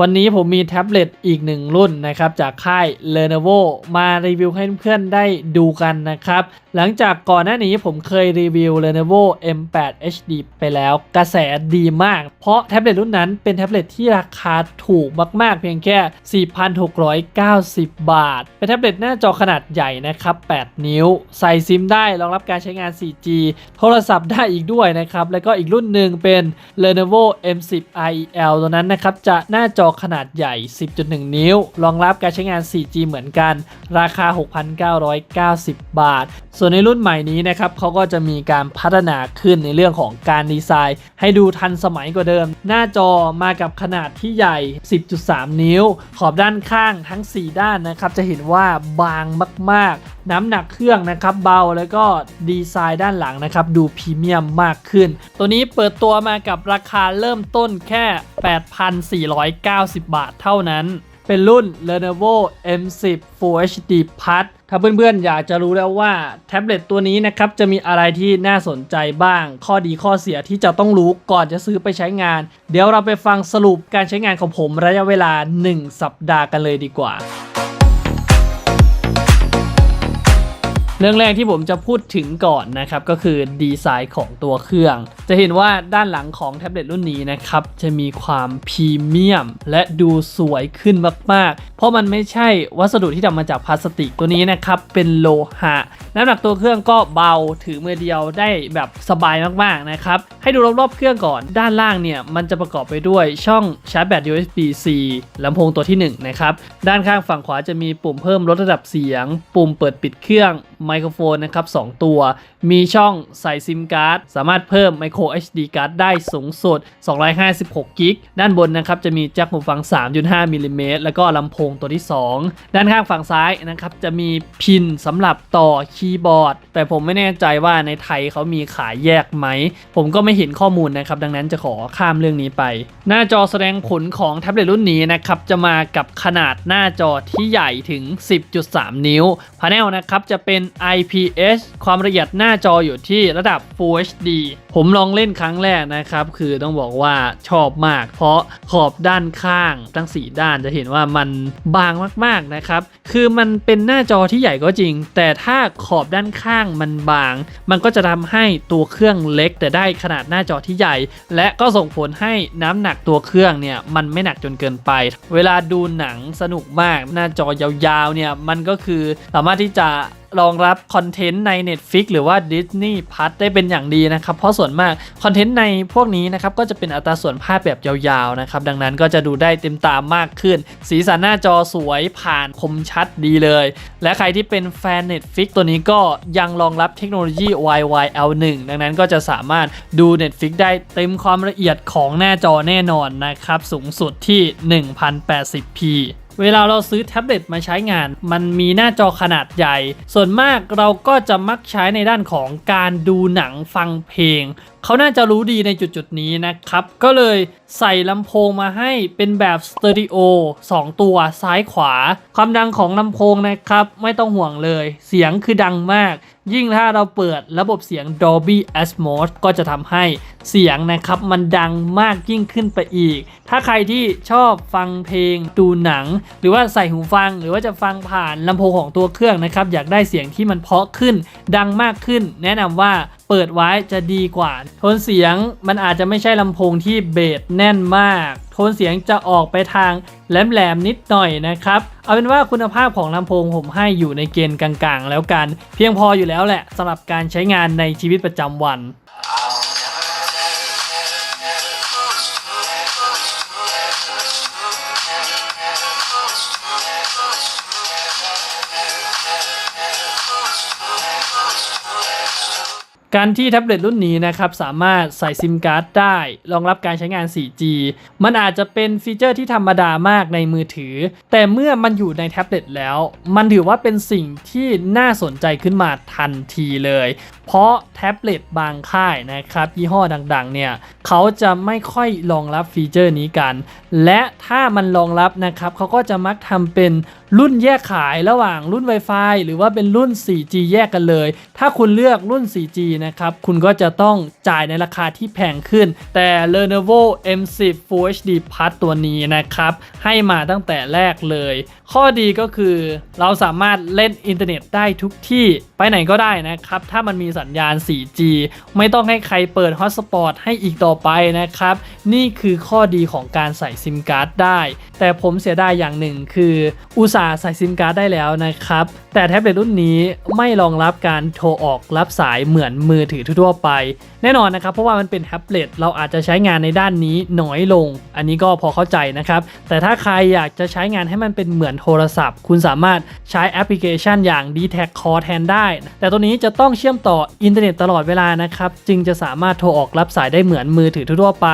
วันนี้ผมมีแท็บเล็ตอีกหนึ่งรุ่นนะครับจากค่าย Lenovo มารีวิวให้เพื่อนๆได้ดูกันนะครับ หลังจากก่อนหน้านี้ผมเคยรีวิว Lenovo M8 HD ไปแล้วกระแสดีมาก เพราะแท็บเล็ตรุ่นนั้นเป็นแท็บเล็ตที่ราคาถูกมากๆ เพียงแค่ 4,690 บาท เป็นแท็บเล็ตหน้าจอขนาดใหญ่นะครับ 8 นิ้ว ใส่ซิมได้รองรับการใช้งาน 4G โทรศัพท์ได้อีกด้วยนะครับแล้วก็อีกรุ่นหนึ่งเป็น Lenovo M10 IEL ตัวนั้นนะครับจะหน้าจออขนาดใหญ่ 10.1 นิ้ว รองรับการใช้งาน 4G เหมือนกัน ราคา 6,990 บาท ส่วนในรุ่นใหม่นี้นะครับเขาก็จะมีการพัฒนาขึ้นในเรื่องของการดีไซน์ ให้ดูทันสมัยกว่าเดิม หน้าจอมากับขนาดที่ใหญ่ 10.3 นิ้ว ขอบด้านข้างทั้ง 4 ด้านนะครับจะเห็นว่าบางมาก ๆ น้ำหนักเครื่องนะครับเบาแล้วก็ดีไซน์ด้านหลังนะครับดูพรีเมียมมากขึ้น ตัวนี้เปิดตัวมากับราคาเริ่มต้นแค่ 8,490 90 บาทเท่านั้น เป็นรุ่น Lenovo M10 Full HD Plus ถ้าเพื่อนๆ อยากจะรู้แล้วว่าแท็บเล็ตตัวนี้นะครับ จะมีอะไรที่น่าสนใจบ้าง ข้อดีข้อเสียที่จะต้องรู้ก่อนจะซื้อไปใช้งาน เดี๋ยวเราไปฟังสรุปการใช้งานของผมระยะเวลา 1 สัปดาห์กันเลยดีกว่า เรื่องแรกที่ผมจะพูดถึงก่อนนะครับ ก็คือดีไซน์ของตัวเครื่อง จะเห็นว่าด้านหลังของแท็บเล็ตรุ่นนี้นะครับ จะมีความพรีเมียม และดูสวยขึ้นมาก ๆ เพราะมันไม่ใช่วัสดุที่ทำมาจากพลาสติกตัวนี้นะครับ เป็นโลหะ น้ำหนักตัวเครื่องก็เบาถือมือเดียวได้แบบสบายมาก ๆ นะครับ ให้ดูรอบๆเครื่องก่อน ด้านล่างเนี่ยมันจะประกอบไปด้วยช่องชาร์จแบต USB-C ลำโพงตัวที่1นะครับด้านข้างฝั่งขวาจะมีปุ่มเพิ่มลดระดับเสียง ปุ่มเปิดปิดเครื่องไมมโครโฟนนะครับ 2 ตัว มีช่องใส่ซิมการ์ด สามารถเพิ่ม micro SD card ได้สูงสุด 256กิกด้านบนนะครับ จะมีแจ็คหูฟัง 3.5มิลลิเมตรแล้วก็ลำโพงตัวที่ 2 ด้านข้างฝั่งซ้ายนะครับ จะมีพินสำหรับต่อคีย์บอร์ด แต่ผมไม่แน่ใจว่าในไทยเขามีขายแยกไหม ผมก็ไม่เห็นข้อมูลนะครับ ดังนั้นจะขอข้ามเรื่องนี้ไป หน้าจอแสดงผลของแท็บเล็ตรุ่นนี้นะครับ จะมากับขนาดหน้าจอที่ใหญ่ถึง 10.3 นิ้วพาเนลนะครับจะเป็น IPS ความละเอียดหน้าจออยู่ที่ระดับ Full HD ผมลองเล่นครั้งแรกนะครับ คือต้องบอกว่าชอบมาก เพราะขอบด้านข้างทั้ง 4 ด้านจะเห็นว่ามันบางมากๆนะครับ คือมันเป็นหน้าจอที่ใหญ่ก็จริง แต่ถ้าขอบด้านข้างมันบาง มันก็จะทำให้ตัวเครื่องเล็ก แต่ได้ขนาดหน้าจอที่ใหญ่ และก็ส่งผลให้น้ำหนักตัวเครื่องเนี่ยมันไม่หนักจนเกินไป เวลาดูหนังสนุกมากหน้าจอยาวๆเนี่ยมันก็คือสามารถที่จะ รองรับคอนเทนต์ใน Netflix หรือว่า Disney Plus ได้เป็นอย่างดีนะครับ เพราะส่วนมากคอนเทนต์ในพวกนี้นะครับก็จะเป็นอัตราส่วนภาพแบบยาวๆนะครับ ดังนั้นก็จะดูได้เต็มตามมากขึ้น สีสันหน้าจอสวยผ่านคมชัดดีเลย และใครที่เป็นแฟน Netflix ตัวนี้ก็ยังรองรับเทคโนโลยี YYL1 ดังนั้นก็จะสามารถดู Netflix ได้เต็มความละเอียดของหน้าจอแน่นอนนะครับสูงสุดที่ 1080p เวลาเราซื้อแท็บเล็ตมาใช้งาน มันมีหน้าจอขนาดใหญ่ ส่วนมากเราก็จะมักใช้ในด้านของการดูหนังฟังเพลง เขาน่าจะรู้ดีในจุดๆนี้นะครับ ก็เลยใส่ลำโพงมาให้เป็นแบบสเตอริโอ2ตัวซ้ายขวา ความดังของลำโพงนะครับ ไม่ต้องห่วงเลย เสียงคือดังมาก ยิ่งถ้าเราเปิดระบบเสียง Dolby Atmos ก็จะทำให้เสียงนะครับ มันดังมากยิ่งขึ้นไปอีก ถ้าใครที่ชอบฟังเพลงดูหนัง หรือว่าใส่หูฟังหรือว่าจะฟังผ่านลำโพงของตัวเครื่องนะครับ อยากได้เสียงที่มันเพาะขึ้น ดังมากขึ้น แนะนำว่า เปิดไว้จะดีกว่า โทนเสียงมันอาจจะไม่ใช่ลำโพงที่เบสแน่นมาก โทนเสียงจะออกไปทางแหลมๆนิดหน่อยนะครับ เอาเป็นว่าคุณภาพของลำโพงผมให้อยู่ในเกณฑ์กลางๆ แล้วกัน เพียงพออยู่แล้วแหละสำหรับการใช้งานในชีวิตประจำวัน การที่แท็บเล็ตรุ่นนี้นะครับสามารถใส่ซิมการ์ดได้รองรับการใช้งาน 4G มันอาจจะเป็นฟีเจอร์ที่ธรรมดามากในมือถือ แต่เมื่อมันอยู่ในแท็บเล็ตแล้ว มันถือว่าเป็นสิ่งที่น่าสนใจขึ้นมาทันทีเลย เพราะแท็บเล็ตบางค่ายนะครับยี่ห้อดังๆเนี่ยเขาจะไม่ค่อยรองรับฟีเจอร์นี้กัน และถ้ามันรองรับนะครับเขาก็จะมักทำเป็น รุ่นแยกขายระหว่างรุ่น Wi-Fi หรือว่าเป็นรุ่น 4G แยกกันเลย ถ้าคุณเลือกรุ่น 4G นะครับคุณก็จะต้องจ่ายในราคาที่แพงขึ้น แต่ Lenovo M10 Full HD Plus ตัวนี้นะครับให้มาตั้งแต่แรกเลย ข้อดีก็คือเราสามารถเล่นอินเทอร์เน็ตได้ทุกที่ไปไหนก็ได้นะครับ ถ้ามันมีสัญญาณ 4G ไม่ต้องให้ใครเปิดฮอตสปอตให้อีกต่อไปนะครับ นี่คือข้อดีของการใส่ซิมการ์ดได้ แต่ผมเสียดายอย่างหนึ่งคืออุตสาห์ใส่ซิมการ์ดได้แล้วนะครับ แต่แท็บเล็ตรุ่นนี้ไม่รองรับการโทรออกรับสายเหมือนมือถือทั่วไป แน่นอนนะครับ เพราะว่ามันเป็นแท็บเล็ตเราอาจจะใช้งานในด้านนี้น้อยลง อันนี้ก็พอเข้าใจนะครับ แต่ถ้าใครอยากจะใช้งานให้มันเป็นเหมือนโทรศัพท์ คุณสามารถใช้แอปพลิเคชันอย่าง d t a c Call แทนได้ แต่ตัวนี้จะต้องเชื่อมต่ออินเทอร์เน็ตตลอดเวลานะครับจึงจะสามารถโทรออกรับสายได้เหมือนมือถือทั่วไป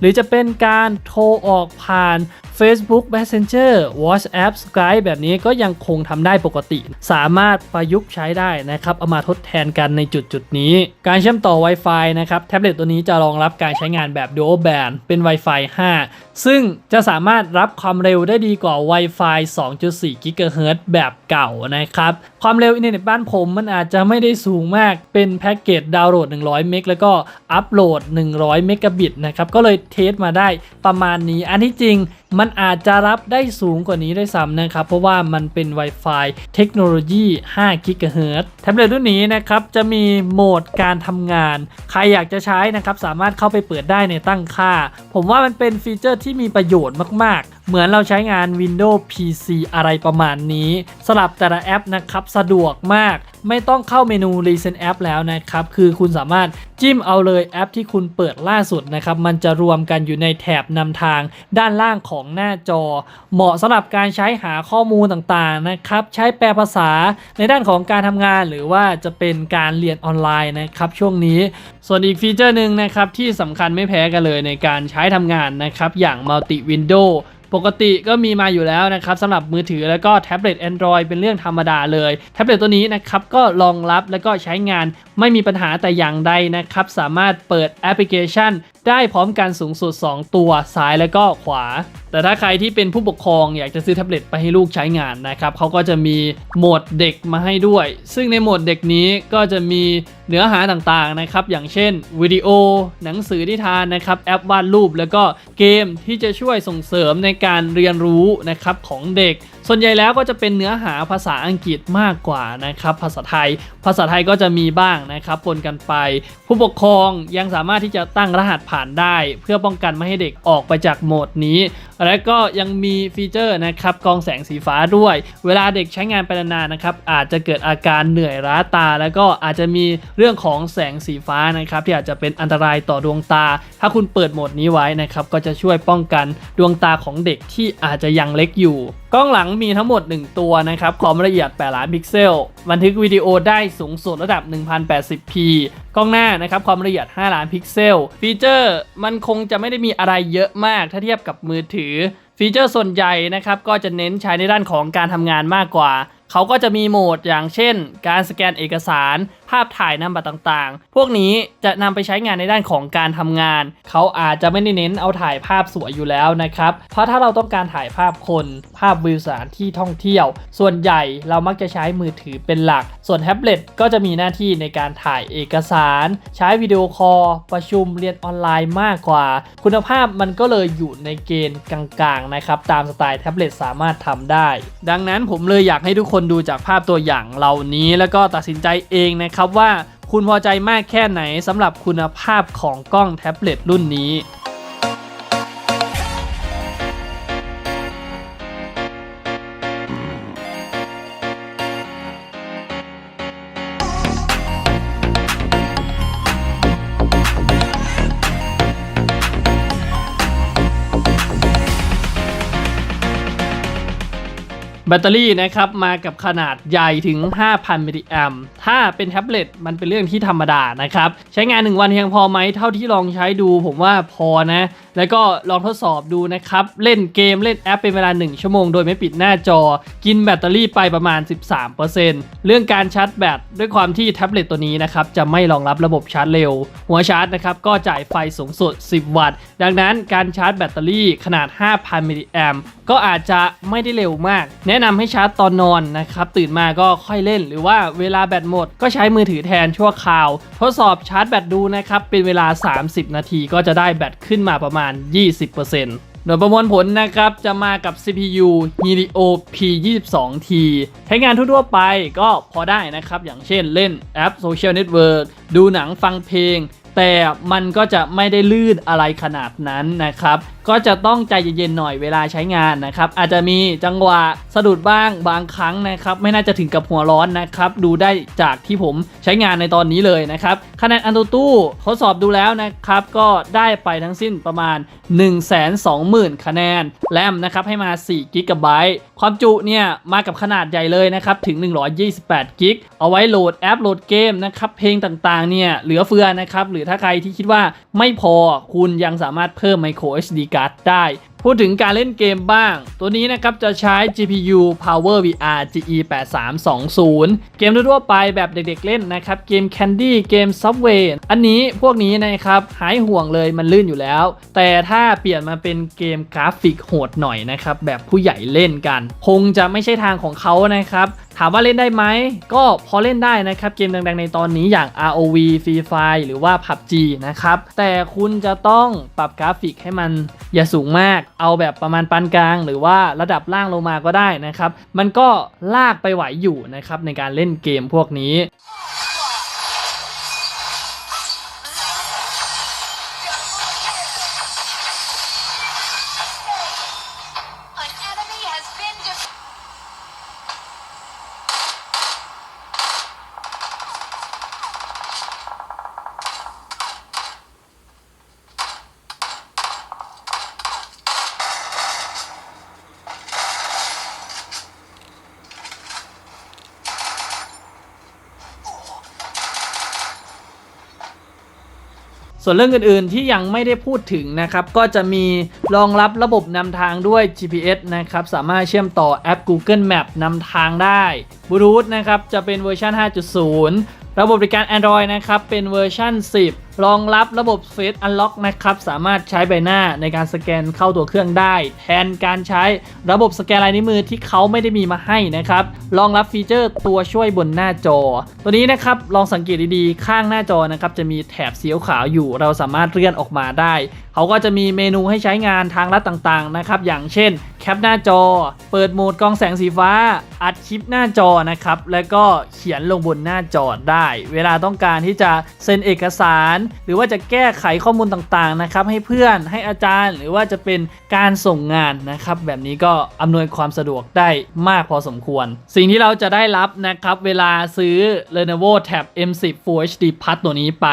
หรือจะเป็นการโทรออกผ่าน Facebook Messenger WhatsApp Skype แบบนี้ก็ยังคงทำได้ปกติ สามารถประยุกต์ใช้ได้นะครับเอามาทดแทนกันในจุดจุดนี้ การเชื่อมต่อ Wi-Fi นะครับแท็บเล็ตตัวนี้จะรองรับการใช้งานแบบ Dual Band เป็น Wi-Fi 5 ซึ่งจะสามารถรับความเร็วได้ดีกว่า Wi-Fi 2.4 GHz แบบเก่านะครับ ความเร็วอินเทอร์เน็ตบ้านผมมันอาจจะไม่ได้สูงมากเป็นแพ็กเกจดาวน์โหลด 100 เมกแล้วก็อัปโหลด 100 เมกะบิตนะครับก็เลยเทสมาได้ประมาณนี้ อันที่จริง มันอาจจะรับได้สูงกว่านี้ได้วยซ้ำนะครับ เพราะว่ามันเป็น Wi-Fi เทคโนโลยี5 GHz แท็บเล็ตรุ่นนี้นะครับ จะมีโหมดการทำงาน ใครอยากจะใช้นะครับ สามารถเข้าไปเปิดได้ในตั้งค่า ผมว่ามันเป็นฟีเจอร์ที่มีประโยชน์มาก เหมือนเราใช้งาน Windows PC อะไรประมาณนี้ สลับแต่ละแอปนะครับสะดวกมาก ไม่ต้องเข้าเมนู Recent App แล้วนะครับ คือคุณสามารถจิ้มเอาเลยแอปที่คุณเปิดล่าสุดนะครับ มันจะรวมกันอยู่ในแถบนำทางด้านล่างของหน้าจอ เหมาะสำหรับการใช้หาข้อมูลต่างๆนะครับ ใช้แปลภาษาในด้านของการทำงานหรือว่าจะเป็นการเรียนออนไลน์นะครับช่วงนี้ ส่วนอีกฟีเจอร์หนึ่งนะครับที่สำคัญไม่แพ้กันเลยในการใช้ทำงานนะครับอย่าง Multi Window ปกติก็มีมาอยู่แล้วนะครับสำหรับมือถือแล้วก็แท็บเล็ต Android เป็นเรื่องธรรมดาเลย แท็บเล็ตตัวนี้นะครับก็รองรับแล้วก็ใช้งานไม่มีปัญหาแต่อย่างใดนะครับ สามารถเปิดแอปพลิเคชัน ได้พร้อมกันสูงสุด 2 ตัวซ้ายแล้วก็ขวา แต่ถ้าใครที่เป็นผู้ปกครองอยากจะซื้อแท็บเล็ตไปให้ลูกใช้งานนะครับเขาก็จะมีโหมดเด็กมาให้ด้วย ซึ่งในโหมดเด็กนี้ก็จะมีเนื้อหาต่างๆนะครับอย่างเช่นวิดีโอ หนังสือนิทานนะครับแอปวาดรูป แล้วก็เกมที่จะช่วยส่งเสริมในการเรียนรู้นะครับของเด็กส่วนใหญ่แล้วก็จะเป็นเนื้อหาภาษาอังกฤษมากกว่านะครับภาษาไทย ภาษาไทยก็จะมีบ้างนะครับปนกันไป ผู้ปกครองยังสามารถที่จะตั้งรหัสผ่านได้ เพื่อป้องกันไม่ให้เด็กออกไปจากโหมดนี้ และก็ยังมีฟีเจอร์นะครับกองแสงสีฟ้าด้วย เวลาเด็กใช้งานไปนานๆนะครับอาจจะเกิดอาการเหนื่อยล้าตา แล้วก็อาจจะมีเรื่องของแสงสีฟ้านะครับที่อาจจะเป็นอันตรายต่อดวงตา ถ้าคุณเปิดโหมดนี้ไว้นะครับก็จะช่วยป้องกันดวงตาของเด็กที่อาจจะยังเล็กอยู่กล้องหลังมีทั้งหมด 1 ตัวนะครับ ความละเอียด 8 ล้านพิกเซล บันทึกวิดีโอได้สูงสุดระดับ 1080p กล้องหน้านะครับ ความละเอียด 5 ล้านพิกเซล ฟีเจอร์มันคงจะไม่ได้มีอะไรเยอะมากถ้าเทียบกับมือถือ ฟีเจอร์ส่วนใหญ่นะครับ ก็จะเน้นใช้ในด้านของการทำงานมากกว่า เขาก็จะมีโหมดอย่างเช่น การสแกนเอกสารภาพถ่ายนามบัตรต่างๆ พวกนี้จะนำไปใช้งานในด้านของการทำงาน เขาอาจจะไม่ได้เน้นเอาถ่ายภาพสวยอยู่แล้วนะครับ เพราะถ้าเราต้องการถ่ายภาพคน ภาพวิวสถานที่ท่องเที่ยว ส่วนใหญ่เรามักจะใช้มือถือเป็นหลัก ส่วนแท็บเล็ตก็จะมีหน้าที่ในการถ่ายเอกสาร ใช้วิดีโอคอลประชุมเรียนออนไลน์มากกว่า คุณภาพมันก็เลยอยู่ในเกณฑ์กลางๆนะครับตามสไตล์แท็บเล็ตสามารถทำได้ ดังนั้นผมเลยอยากให้ทุกคนดูจากภาพตัวอย่างเหล่านี้ แล้วก็ตัดสินใจเองนะครับว่าคุณพอใจมากแค่ไหนสำหรับคุณภาพของกล้องแท็บเล็ตรุ่นนี้ แบตเตอรี่นะครับมากับขนาดใหญ่ถึง 5,000มิลลิแอมถ้าเป็นแท็บเล็ตมันเป็นเรื่องที่ธรรมดานะครับ ใช้งาน 1 วันเพียงพอไหมเท่าที่ลองใช้ดูผมว่าพอนะ แล้วก็ลองทดสอบดูนะครับ เล่นเกมเล่นแอปเป็นเวลา 1 ชั่วโมงโดยไม่ปิดหน้าจอ กินแบตเตอรี่ไปประมาณ 13%เรื่องการชาร์จแบตด้วยความที่แท็บเล็ตตัวนี้นะครับจะไม่รองรับระบบชาร์จเร็ว หัวชาร์จนะครับก็จ่ายไฟสูงสุด 10 วัตต์ ดังนั้นการชาร์จแบตเตอรี่ขนาด 5,000มิลลิแอมก็อาจจะไม่ได้เร็วมากแนะนะนำให้ชาร์จตอนนอนนะครับตื่นมาก็ค่อยเล่นหรือว่าเวลาแบตหมด ก็ใช้มือถือแทนชั่วคราว ทดสอบชาร์จแบตดูนะครับเป็นเวลา 30 นาทีก็จะได้แบตขึ้นมาประมาณ 20%โดยประมวลผลนะครับ จะมากับ CPU Helio P22T ใช้งานทั่วๆไปก็พอได้นะครับ อย่างเช่นเล่นแอปโซเชียลเน็ตเวิร์กดูหนังฟังเพลง แต่มันก็จะไม่ได้ลื่นอะไรขนาดนั้นนะครับ ก็จะต้องใจเย็นๆหน่อยเวลาใช้งานนะครับ อาจจะมีจังหวะสะดุดบ้างบางครั้งนะครับ ไม่น่าจะถึงกับหัวร้อนนะครับ ดูได้จากที่ผมใช้งานในตอนนี้เลยนะครับคะแนนอันตูตู้ทดสอบดูแล้วนะครับ ก็ได้ไปทั้งสิ้นประมาณ 120,000 คะแนน แรมนะครับให้มา4กิกะไบต์ความจุเนี่ยมากับขนาดใหญ่เลยนะครับถึง 128กิกเอาไว้โหลดแอปโหลดเกมนะครับเพลงต่างๆเนี่ยเหลือเฟือนะครับหรือถ้าใครที่คิดว่าไม่พอคุณยังสามารถเพิ่ม micro SD card ได้ พูดถึงการเล่นเกมบ้าง ตัวนี้นะครับจะใช้ GPU Power VR GE 8320 เกมทั่วไปแบบเด็กๆเล่นนะครับ เกม Candy เกม Subway อันนี้พวกนี้นะครับ หายห่วงเลยมันลื่นอยู่แล้ว แต่ถ้าเปลี่ยนมาเป็นเกมกราฟิกโหดหน่อยนะครับ แบบผู้ใหญ่เล่นกัน คงจะไม่ใช่ทางของเขานะครับถามว่าเล่นได้ไหม ก็พอเล่นได้นะครับ เกมดังๆในตอนนี้อย่าง ROV Free Fire หรือว่า PUBG นะครับ แต่คุณจะต้องปรับกราฟิกให้มันอย่าสูงมากเอาแบบประมาณปานกลาง หรือว่าระดับล่างลงมาก็ได้นะครับ มันก็ลากไปไหวอยู่นะครับในการเล่นเกมพวกนี้ ส่วนเรื่องอื่นๆที่ยังไม่ได้พูดถึงนะครับก็จะมีรองรับระบบนำทางด้วย GPS นะครับสามารถเชื่อมต่อแอป Google Map นำทางได้บลูทูธนะครับจะเป็นเวอร์ชัน5.0 ระบบบริการ Android นะครับเป็นเวอร์ชัน10 รองรับระบบ Face Unlock นะครับ สามารถใช้ใบหน้าในการสแกนเข้าตัวเครื่องได้ แทนการใช้ระบบสแกนลายนิ้วมือที่เขาไม่ได้มีมาให้นะครับ รองรับฟีเจอร์ตัวช่วยบนหน้าจอ ตัวนี้นะครับลองสังเกตดีๆ ข้างหน้าจอนะครับจะมีแถบสีขาวอยู่ เราสามารถเลื่อนออกมาได้ เขาก็จะมีเมนูให้ใช้งานทางลัดต่างๆนะครับอย่างเช่นแคปหน้าจอ เปิดโหมดกองแสงสีฟ้า อัดคลิปหน้าจอนะครับแล้วก็เขียนลงบนหน้าจอได้ เวลาต้องการที่จะเซ็นเอกสารหรือว่าจะแก้ไขข้อมูลต่างๆนะครับให้เพื่อนให้อาจารย์ หรือว่าจะเป็นการส่งงานนะครับแบบนี้ก็อำนวยความสะดวกได้มากพอสมควร สิ่งที่เราจะได้รับนะครับเวลาซื้อ Lenovo Tab M10 Full HD Plus ตัวนี้ไป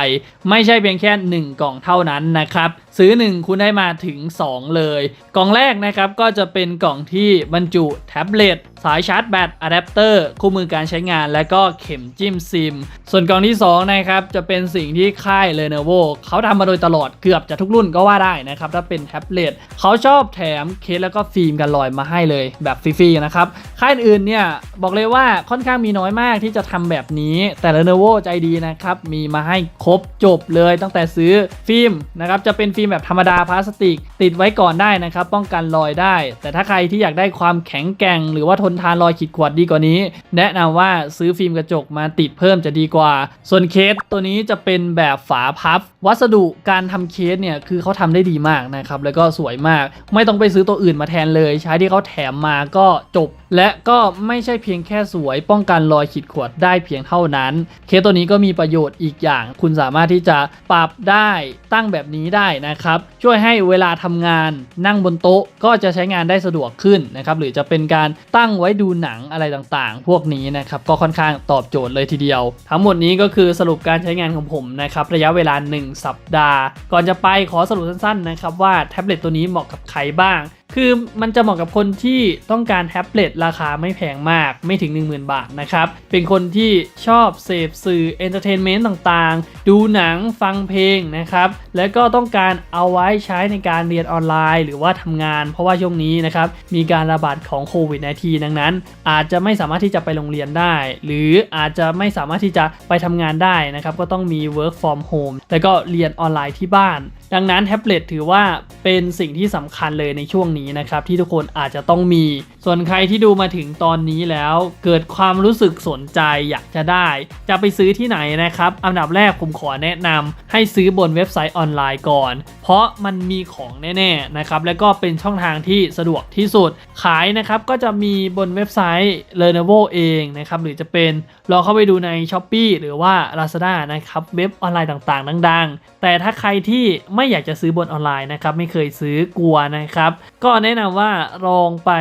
ไม่ใช่เพียงแค่ 1 กล่องเท่านั้นนะครับซื้อ 1 คุณได้มาถึง 2 เลย กล่องแรกนะครับก็จะเป็นกล่องที่บรรจุแท็บเล็ตสายชาร์จแบตอะแดปเตอร์คู่มือการใช้งานและก็เข็มจิ้มซิม ส่วนกล่องที่ 2 นะครับ จะเป็นสิ่งที่ค่าย Lenovo เขาทำมาโดยตลอดเกือบจะทุกรุ่นก็ว่าได้นะครับ ถ้าเป็นแท็บเล็ตเขาชอบแถมเคสแล้วก็ฟิล์มกันลอยมาให้เลยแบบฟรีๆนะครับ ค่ายอื่นเนี่ย บอกเลยว่าค่อนข้างมีน้อยมากที่จะทำแบบนี้ แต่ Lenovo ใจดีนะครับ มีมาให้ครบจบเลยตั้งแต่ซื้อฟิล์มนะครับจะเป็นฟิิล์มแบบธรรมดาพลาสติก ติดไว้ก่อนได้นะครับ ป้องกันรอยได้ แต่ถ้าใครที่อยากได้ความแข็งแกร่ง หรือว่าทนทานรอยขีดข่วนดีกว่านี้ แนะนำว่าซื้อฟิล์มกระจกมาติดเพิ่มจะดีกว่า ส่วนเคสตัวนี้จะเป็นแบบฝาพับ วัสดุการทำเคสเนี่ยคือเขาทำได้ดีมากนะครับแล้วก็สวยมาก ไม่ต้องไปซื้อตัวอื่นมาแทนเลย ใช้ที่เขาแถมมาก็จบ และก็ไม่ใช่เพียงแค่สวย ป้องกันรอยขีดข่วนได้เพียงเท่านั้น เคสตัวนี้ก็มีประโยชน์อีกอย่าง คุณสามารถที่จะปรับได้ตั้งแบบนี้ได้นะครับ ช่วยให้เวลาทำงานนั่งบนโต๊ะก็จะใช้งานได้สะดวกขึ้นนะครับ หรือจะเป็นการตั้งไว้ดูหนังอะไรต่างๆ พวกนี้นะครับ ก็ค่อนข้างตอบโจทย์เลยทีเดียว ทั้งหมดนี้ก็คือสรุปการใช้งานของผมนะครับ ระยะเวลา 1 สัปดาห์ ก่อนจะไปขอสรุปสั้นๆนะครับว่าแท็บเล็ตตัวนี้เหมาะกับใครบ้าง คือมันจะเหมาะกับคนที่ต้องการแท็บเล็ตราคาไม่แพงมากไม่ถึง 10,000 บาทนะครับ เป็นคนที่ชอบเสพสื่อเอนเตอร์เทนเมนต์ต่างๆ ดูหนังฟังเพลงนะครับ แล้วก็ต้องการเอาไว้ใช้ในการเรียนออนไลน์ หรือว่าทำงาน เพราะว่าช่วงนี้นะครับ มีการระบาดของโควิด -19 ดังนั้น อาจจะไม่สามารถที่จะไปโรงเรียนได้ หรืออาจจะไม่สามารถที่จะไปทำงานได้นะครับ ก็ต้องมี work from home แล้วก็เรียนออนไลน์ที่บ้าน ดังนั้นแท็บเล็ตถือว่าเป็นสิ่งที่สำคัญเลยในช่วงนี้นะครับที่ทุกคนอาจจะต้องมี ส่วนใครที่ดูมาถึงตอนนี้แล้วเกิดความรู้สึกสนใจอยากจะได้ จะไปซื้อที่ไหนนะครับ อันดับแรกผมขอแนะนำให้ซื้อบนเว็บไซต์ออนไลน์ก่อน ราะมันมีของแน่ๆนะครับแล้วก็เป็นช่องทางที่สะดวกที่สุด ขายนะครับก็จะมีบนเว็บไซต์ Lenovo เองนะครับหรือจะเป็นลองเข้าไปดูใน s h อ p e e หรือว่า Lazada นะครับเว็บออนไลน์ต่างๆ ดัง ๆ แต่ถ้าใครที่ไม่อยากจะซื้อบนออนไลน์นะครับไม่เคยซื้อกลัวนะครับก็แนะนำว่าลองไป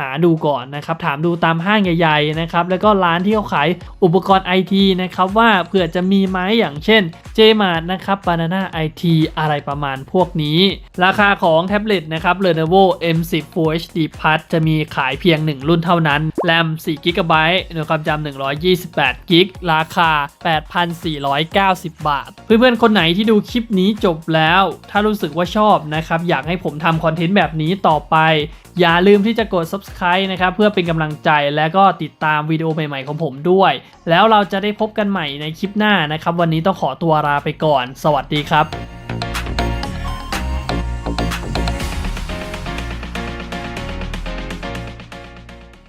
หาดูก่อนนะครับ ถามดูตามห้างใหญ่ๆนะครับ แล้วก็ร้านที่เขาขายอุปกรณ์ IT นะครับว่าเผื่อจะมีไหมอย่างเช่น JMart นะครับ Banana IT อะไรประมาณพวกนี้ ราคาของแท็บเล็ตนะครับ Lenovo M10 Full HD Plus จะมีขายเพียง 1 รุ่นเท่านั้น แรม 4 g b หน่วยความจำ 128 g b ราคา 8,490 บาท เพื่อนๆ คนไหนที่ดูคลิปนี้จบแล้ว ถ้ารู้สึกว่าชอบนะครับ อยากให้ผมทำคอนเทนต์แบบนี้ต่อไปอย่าลืมที่จะกด subscribe นะครับเพื่อเป็นกำลังใจและก็ติดตามวิดีโอใหม่ๆของผมด้วย แล้วเราจะได้พบกันใหม่ในคลิปหน้านะครับ วันนี้ต้องขอตัวลาไปก่อน สวัสดีครับ